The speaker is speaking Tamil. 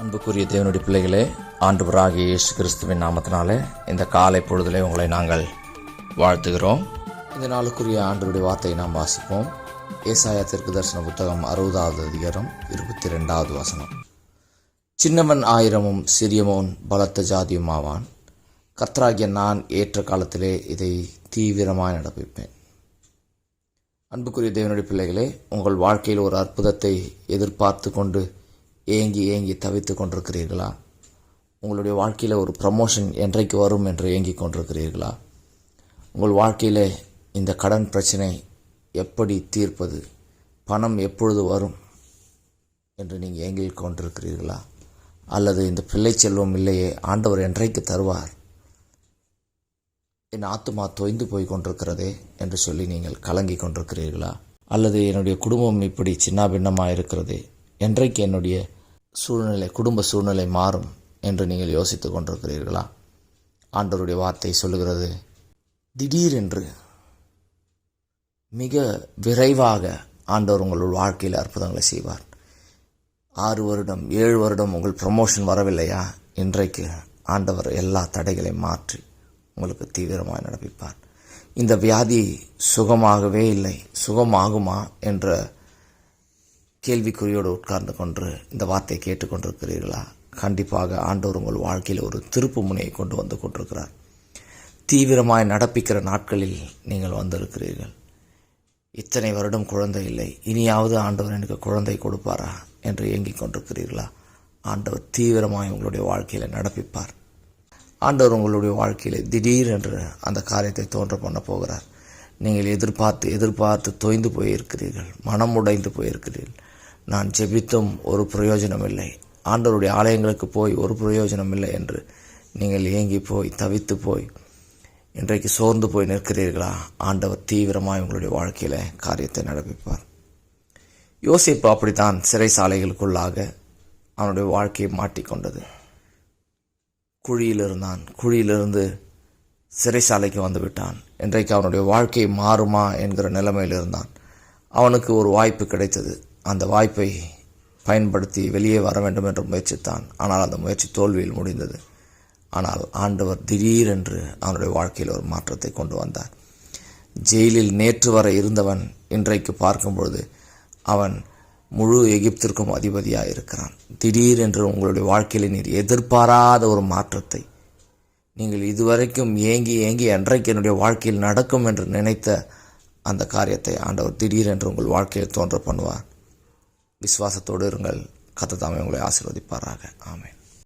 அன்புக்குரிய தேவனுடைய பிள்ளைகளே ஆண்டவராகிய இயேசு கிறிஸ்துவின் நாமத்தினாலே இந்த காலை பொழுதிலே உங்களை நாங்கள் வாழ்த்துகிறோம். இந்த நாளுக்குரிய ஆண்டவருடைய வார்த்தையை நாம் வாசிப்போம். ஏசாயா தெற்கு தரிசன புத்தகம் அறுபதாவது அதிகாரம் இருபத்தி ரெண்டாவது வசனம். சின்னவன் ஆயிரமும் சிறியமோன் பலத்த ஜாதியும் ஆவான் கர்த்தராகிய நான் ஏற்ற காலத்திலே இதை தீவிரமாக நடப்பிப்பேன். அன்புக்குரிய தேவனுடைய பிள்ளைகளே உங்கள் வாழ்க்கையில் ஒரு அற்புதத்தை எதிர்பார்த்து கொண்டு ஏங்கி ஏங்கி தவித்து கொண்டிருக்கிறீர்களா? உங்களுடைய வாழ்க்கையில் ஒரு ப்ரமோஷன் என்றைக்கு வரும் என்று ஏங்கி கொண்டிருக்கிறீர்களா? உங்கள் வாழ்க்கையில் இந்த கடன் பிரச்சனை எப்படி தீர்ப்பது? பணம் எப்பொழுது வரும் என்று நீங்கள் ஏங்கி கொண்டிருக்கிறீர்களா? அல்லது இந்த பிள்ளை செல்வம் இல்லையே ஆண்டவர் என்றைக்கு தருவார்? என் ஆத்துமா தொய்ந்து போய் கொண்டிருக்கிறதே என்று சொல்லி நீங்கள் கலங்கி கொண்டிருக்கிறீர்களா? அல்லது என்னுடைய குடும்பம் இப்படி சின்னாபின்னமாக இருக்கிறதே என்றைக்கு என்னுடைய சூழ்நிலை குடும்ப சூழ்நிலை மாறும் என்று நீங்கள் யோசித்து கொண்டிருக்கிறீர்களா? ஆண்டவருடைய வார்த்தை சொல்லுகிறது திடீரென்று மிக விரைவாக ஆண்டவர் உங்கள் வாழ்க்கையில் அற்புதங்களை செய்வார். ஆறு வருடம் ஏழு வருடம் உங்கள் ப்ரமோஷன் வரவில்லையா? இன்றைக்கு ஆண்டவர் எல்லா தடைகளையும் மாற்றி உங்களுக்கு தீவிரமாக நடப்பிப்பார். இந்த வியாதி சுகமாகவே இல்லை சுகமாகுமா? என்ற கேள்விக்குறியோடு உட்கார்ந்து கொண்டு இந்த வார்த்தையை கேட்டுக்கொண்டிருக்கிறீர்களா? கண்டிப்பாக ஆண்டவர் உங்கள் வாழ்க்கையில் ஒரு திருப்பு முனையை கொண்டு வந்து கொண்டிருக்கிறார். தீவிரமாய் நடப்பிக்கிற நாட்களில் நீங்கள் வந்திருக்கிறீர்கள். இத்தனை வருடம் குழந்தை இல்லை. இனியாவது ஆண்டவர் எனக்கு குழந்தை கொடுப்பாரா என்று ஏங்கிக் கொண்டிருக்கிறீர்களா? ஆண்டவர் தீவிரமாய் உங்களுடைய வாழ்க்கையில் நடப்பிப்பார். ஆண்டவர் உங்களுடைய வாழ்க்கையில் திடீர் என்று அந்த காரியத்தை தோன்ற பண்ண போகிறார். நீங்கள் எதிர்பார்த்து எதிர்பார்த்து தொய்ந்து போயிருக்கிறீர்கள். மனம் உடைந்து போயிருக்கிறீர்கள். நான் ஜெபித்தும் ஒரு பிரயோஜனம் இல்லை ஆண்டவருடைய ஆலயங்களுக்கு போய் ஒரு பிரயோஜனம் இல்லை என்று நீங்கள் ஏங்கி போய் தவித்து போய் இன்றைக்கு சோர்ந்து போய் நிற்கிறீர்களா? ஆண்டவர் தீவிரமாக உங்களுடைய வாழ்க்கையில் காரியத்தை நடப்பிப்பார். யோசிப்பு அப்படித்தான் சிறைசாலைகளுக்குள்ளாக அவனுடைய வாழ்க்கையை மாட்டிக்கொண்டது. குழியில் இருந்தான் குழியிலிருந்து சிறைசாலைக்கு வந்து விட்டான். இன்றைக்கு அவனுடைய வாழ்க்கை மாறுமா என்கிற நிலைமையில் இருந்தான் அவனுக்கு ஒரு வாய்ப்பு கிடைத்தது. அந்த வாய்ப்பை பயன்படுத்தி வெளியே வர வேண்டும் என்று முயற்சித்தான். ஆனால் அந்த முயற்சி தோல்வியில் முடிந்தது. ஆனால் ஆண்டவர் திடீரென்று அவனுடைய வாழ்க்கையில் ஒரு மாற்றத்தை கொண்டு வந்தார். ஜெயிலில் நேற்று வரை இருந்தவன் இன்றைக்கு பார்க்கும் பொழுது அவன் முழு எகிப்திற்கும் அதிபதியாக இருக்கிறான். திடீரென்று உங்களுடைய வாழ்க்கையில் நீர் எதிர்பாராத ஒரு மாற்றத்தை நீங்கள் இதுவரைக்கும் ஏங்கி ஏங்கி அன்றைக்கு என்னுடைய வாழ்க்கையில் நடக்கும் என்று நினைத்த அந்த காரியத்தை ஆண்டவர் திடீரென்று உங்கள் வாழ்க்கையில் தோன்ற பண்ணுவார். விசுவாசத்தோடு இருங்கள். கத்ததாமே உங்களை ஆசீர்வதிப்பாராக. ஆமேன்.